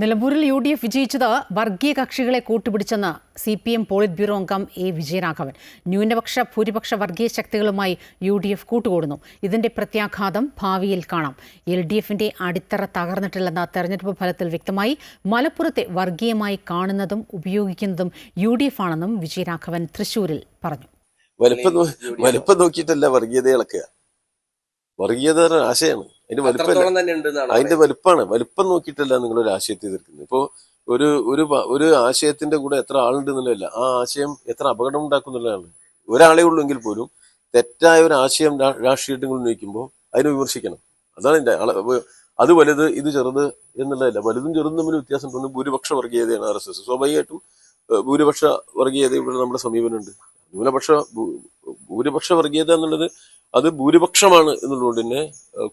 നിലമ്പൂരിൽ U D F വിജയിച്ചത് വർഗീയ കക്ഷികളെ കൂട്ടുപിടിച്ചെന്ന് C P M polit bureau അംഗം എ വിജയരാഘവൻ. ന്യൂനപക്ഷ ഭൂരിപക്ഷ വർഗീയ ശക്തികളുമായി യു ഡി എഫ് കൂട്ടുകൂടുന്നു. ഇതിന്റെ പ്രത്യാഘാതം ഭാവിയിൽ കാണാം. എൽ ഡി എഫിന്റെ അടിത്തറ തകർന്നിട്ടില്ലെന്ന തെരഞ്ഞെടുപ്പ് ഫലത്തിൽ വ്യക്തമായി മലപ്പുറത്തെ വർഗീയമായി കാണുന്നതും ഉപയോഗിക്കുന്നതും യു ഡി എഫ് ആണെന്നും വിജയരാഘവൻ തൃശൂരിൽ പറഞ്ഞു. വലിപ്പം നോക്കിയിട്ടല്ല വർഗീയത ഇളക്കുക വർഗീയത ആശയമാണ്. അതിന്റെ വലുപ്പം അതിന്റെ വലുപ്പമാണ് വലുപ്പം നോക്കിയിട്ടല്ല നിങ്ങൾ ഒരു ആശയത്തെ എതിർക്കുന്നത് ഇപ്പോ ഒരു ഒരു ഒരു ആശയത്തിന്റെ കൂടെ എത്ര ആളുണ്ട് എന്നുള്ളതല്ല. ആ ആശയം എത്ര അപകടം ഉണ്ടാക്കുന്നുള്ളതാണ് ഒരാളെ ഉള്ളൂ എങ്കിൽ പോലും തെറ്റായ ഒരു ആശയം രാഷ്ട്രീയത്തിൽ ഉന്നയിക്കുമ്പോൾ അതിനെ വിമർശിക്കണം. അതാണ് എന്റെ അത് വലുത് ഇത് ചെറുത് എന്നുള്ളതല്ല. വലുതും ചെറുതും തമ്മിൽ വ്യത്യാസം തോന്നുന്നു ഭൂരിപക്ഷ വർഗീയതയാണ് ആർ എസ് എസ്. സ്വാഭാവികമായിട്ടും ഭൂരിപക്ഷ വർഗീയതയുടെ നമ്മുടെ സമീപനമുണ്ട്. ന്യൂനപക്ഷ ഭൂരിപക്ഷ വർഗീയത എന്നുള്ളത് അത് ഭൂരിപക്ഷമാണ് എന്നുള്ളതുകൊണ്ട് തന്നെ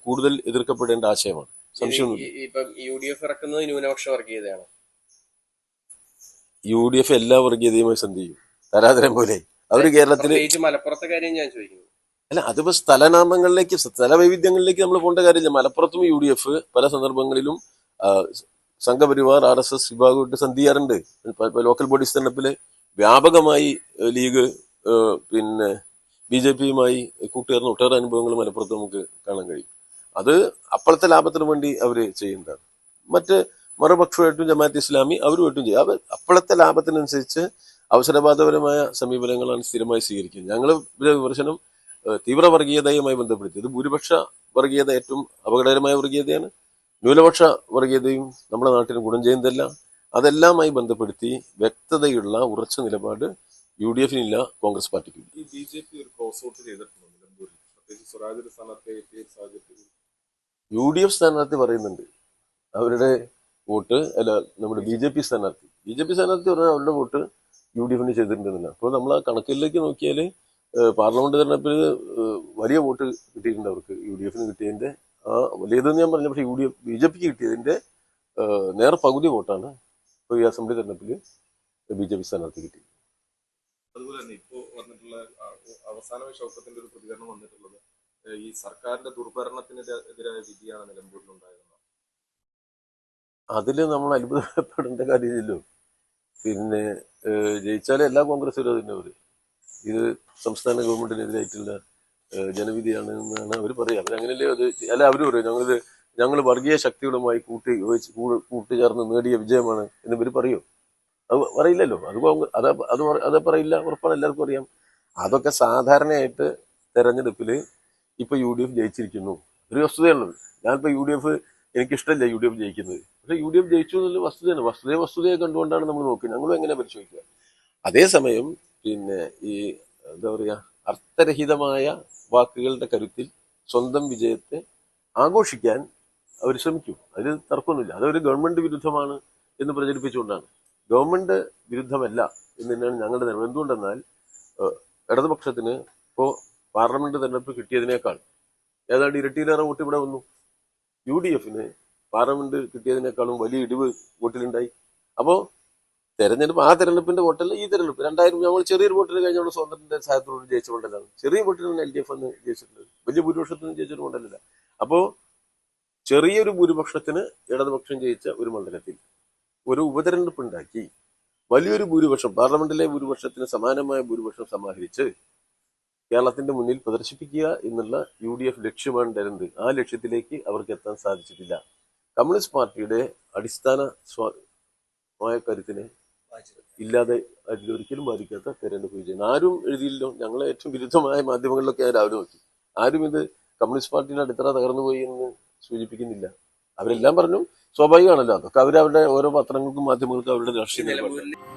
കൂടുതൽ എതിർക്കപ്പെടേണ്ട ആശയമാണ്. സംശയമൊന്നുമില്ല. ന്യൂനപക്ഷ വർഗീയതയാണ്. യു ഡി എഫ് എല്ലാ വർഗീയതയുമായി സന്ധി ചെയ്യും തരാതരം പോലെ. അവർ കേരളത്തിൽ മലപ്പുറത്തെ കാര്യം ഞാൻ ചോദിക്കുന്നു. അല്ല അതിപ്പോ സ്ഥലനാമങ്ങളിലേക്ക് സ്ഥലവൈവിധ്യങ്ങളിലേക്ക് നമ്മൾ പോകേണ്ട കാര്യമില്ല. മലപ്പുറത്തും യു ഡി എഫ് പല സന്ദർഭങ്ങളിലും സംഘപരിവാർ ആർ എസ് എസ് വിഭാഗമായിട്ട് സന്ധി ചെയ്യാറുണ്ട് ലോക്കൽ ബോഡീസ് തെരഞ്ഞെടുപ്പിൽ വ്യാപകമായി ലീഗ് പിന്നെ ബി ജെ പിയുമായി കൂട്ടുകാരുന്ന ഒട്ടേറെ അനുഭവങ്ങൾ മലപ്പുറത്ത് നമുക്ക് കാണാൻ കഴിയും. അത് അപ്പോഴത്തെ ലാഭത്തിന് വേണ്ടി അവർ ചെയ്യുന്നതാണ്. മറ്റ് മറുപക്ഷമായിട്ടും ജമാഅത്ത് ഇസ്ലാമി അവരുമായിട്ടും ചെയ്യും. അവർ അപ്പോഴത്തെ ലാഭത്തിനനുസരിച്ച് അവസരവാദപരമായ സമീപനങ്ങളാണ് സ്ഥിരമായി സ്വീകരിക്കുന്നത്. ഞങ്ങൾ വിമർശനം തീവ്ര വർഗീയതയുമായി ബന്ധപ്പെടുത്തി. ഇത് ഭൂരിപക്ഷ വർഗീയത ഏറ്റവും അപകടകരമായ വർഗീയതയാണ്. ന്യൂനപക്ഷ വർഗീയതയും നമ്മുടെ നാട്ടിന് ഗുണം ചെയ്യുന്നതല്ല അതെല്ലാമായി ബന്ധപ്പെടുത്തി വ്യക്തതയുള്ള ഉറച്ച നിലപാട് യു ഡി എഫിനില്ല കോൺഗ്രസ് പാർട്ടിക്കും ഈ ബി ജെ പി ഒരു ക്രോസ് ഔട്ട് ചെയ്തിട്ടുണ്ടോ നിലമ്പൂരിൽ? പ്രത്യേകിച്ച് സ്വരാജിന്റെ സ്ഥാനത്തെ എത്തിയ ഒരു സാഹചര്യത്തിൽ. യു ഡി എഫ് സ്ഥാനാർത്ഥി പറയുന്നുണ്ട്. അവരുടെ വോട്ട് അല്ല നമ്മുടെ ബി ജെ പി സ്ഥാനാർത്ഥി. ബി ജെ പി സ്ഥാനാർത്ഥി പറഞ്ഞാൽ അവരുടെ വോട്ട് യു ഡി എഫിന് ചെയ്തിട്ടുണ്ടെന്നില്ല. അപ്പോൾ നമ്മൾ ആ കണക്കിലേക്ക് നോക്കിയാൽ പാർലമെന്റ് തെരഞ്ഞെടുപ്പിൽ വലിയ വോട്ട് കിട്ടിയിട്ടുണ്ട് അവർക്ക് യു ഡി എഫിന് കിട്ടിയതിന്റെ ആ വലിയതെന്ന് ഞാൻ പറഞ്ഞ പക്ഷേ U D F B J പിക്ക് കിട്ടിയതിന്റെ നേർ പകുതി വോട്ടാണ്. ഇപ്പോൾ ഈ അസംബ്ലി തെരഞ്ഞെടുപ്പിൽ ബി ജെ പി സ്ഥാനാർത്ഥി കിട്ടിയത്. അതുപോലെ തന്നെ ഇപ്പോ വന്നിട്ടുള്ള അവസാനമായി ഷൗക്കത്തിന്റെ ഒരു പ്രതികരണം വന്നിട്ടുള്ളത് ഈ സർക്കാരിന്റെ ദുർഭരണത്തിനെതിരായ വിധിയാണ് നിലമ്പൂരിൽ ഉണ്ടായിരുന്നത് അതിൽ നമ്മൾ അത്ഭുതപ്പെടേണ്ട കാര്യമില്ലല്ലോ. പിന്നെ ജയിച്ചാലേ എല്ലാ കോൺഗ്രസ്സുകാരും അതിനെ അവർ ഇത് സംസ്ഥാന ഗവൺമെന്റിനെതിരായിട്ടുള്ള ജനവിധിയാണ് എന്നാണ് അവർ പറയുക അവരങ്ങനെയല്ലേ അത് അല്ല അവർ പറയും ഞങ്ങളിത് ഞങ്ങൾ വർഗീയ ശക്തികളുമായി കൂട്ടി കൂട്ടുചേർന്ന് നേടിയ വിജയമാണ് എന്നിവർ പറയും. അത് പറയില്ലല്ലോ. അത് അത് അത് അത് പറയില്ല ഉറപ്പാണ്. എല്ലാവർക്കും അറിയാം. അതൊക്കെ സാധാരണയായിട്ട് തെരഞ്ഞെടുപ്പിൽ ഇപ്പൊ യു ഡി എഫ് ജയിച്ചിരിക്കുന്നു. ഒരു വസ്തുതയാണ് ഞാനിപ്പോ യു ഡി എഫ് എനിക്കിഷ്ടമല്ല യു ഡി എഫ് ജയിക്കുന്നത്. പക്ഷെ യു ഡി എഫ് ജയിച്ചു എന്നുള്ള വസ്തുതയാണ്. വസ്തുതയെ വസ്തുതയെ കണ്ടുകൊണ്ടാണ് നമ്മൾ നോക്കുന്നത്. ഞങ്ങളും എങ്ങനെ പരിശോധിക്കുക? അതേസമയം പിന്നെ ഈ എന്താ പറയാ അർത്ഥരഹിതമായ വാക്കുകളുടെ കരുത്തിൽ സ്വന്തം വിജയത്തെ ആഘോഷിക്കാൻ അവർ ശ്രമിക്കും. അതിൽ തർക്കമൊന്നുമില്ല. അതൊരു ഗവൺമെന്റ് വിരുദ്ധമാണ് എന്ന് പ്രചരിപ്പിച്ചുകൊണ്ടാണ്. ഗവൺമെന്റ് വിരുദ്ധമല്ല എന്ന് തന്നെയാണ് ഞങ്ങളുടെ നിലപാട് എന്തുകൊണ്ടെന്നാൽ ഇടതുപക്ഷത്തിന് ഇപ്പോ പാർലമെന്റ് തെരഞ്ഞെടുപ്പ് കിട്ടിയതിനേക്കാൾ ഏതാണ്ട് ഇരട്ടിയിലേറെ വോട്ട് ഇവിടെ വന്നു. യു ഡി എഫിന് പാർലമെന്റ് കിട്ടിയതിനേക്കാളും വലിയ ഇടിവ് വോട്ടിലുണ്ടായി. അപ്പോ തെരഞ്ഞെടുപ്പ് ആ തെരഞ്ഞെടുപ്പിന്റെ വോട്ടല്ല ഈ തെരഞ്ഞെടുപ്പ്. രണ്ടായിരം നമ്മൾ ചെറിയൊരു വോട്ടിന് കഴിഞ്ഞുള്ള സ്വാതന്ത്ര്യത്തിന്റെ സഹായത്തോട് ജയിച്ച ചെറിയ വോട്ടിനാണ് എൽ ഡി എഫ് എന്ന് ജയിച്ചിട്ടുള്ളത്. വലിയ ഭൂരിപക്ഷത്തിന് ജയിച്ചൊരു മണ്ഡലമില്ല അപ്പോ ചെറിയൊരു ഭൂരിപക്ഷത്തിന് ഇടതുപക്ഷം ജയിച്ച ഒരു മണ്ഡലത്തിൽ ഒരു ഉപതെരഞ്ഞെടുപ്പ് ഉണ്ടാക്കി വലിയൊരു ഭൂരിപക്ഷം പാർലമെന്റിലെ ഭൂരിപക്ഷത്തിന് സമാനമായ ഭൂരിപക്ഷം സമാഹരിച്ച് കേരളത്തിന്റെ മുന്നിൽ പ്രദർശിപ്പിക്കുക എന്നുള്ള യു ഡി എഫ് ലക്ഷ്യമാണ് ഉണ്ടായിരുന്നത് ആ ലക്ഷ്യത്തിലേക്ക് അവർക്ക് എത്താൻ സാധിച്ചിട്ടില്ല. കമ്മ്യൂണിസ്റ്റ് പാർട്ടിയുടെ അടിസ്ഥാന സ്വായ കരുത്തിനെ ഇല്ലാതെ അതിലൊരിക്കലും ബാധിക്കാത്ത തെരഞ്ഞെടുപ്പ് വിജയം. ആരും എഴുതിയില്ലോ ഞങ്ങളെ ഏറ്റവും വിരുദ്ധമായ മാധ്യമങ്ങളിലൊക്കെ രാവിലെ നോക്കി. ആരും ഇത് കമ്മ്യൂണിസ്റ്റ് പാർട്ടിയുടെ അടിത്തറ തകർന്നുപോയി എന്ന് സൂചിപ്പിക്കുന്നില്ല. അവരെല്ലാം പറഞ്ഞു സ്വാഭാവികമാണല്ലോ. അതൊക്കെ അവരവരുടെ ഓരോ പത്രങ്ങൾക്കും മാധ്യമങ്ങൾക്കും അവരുടെ രാഷ്ട്രീയ നിലപാട്.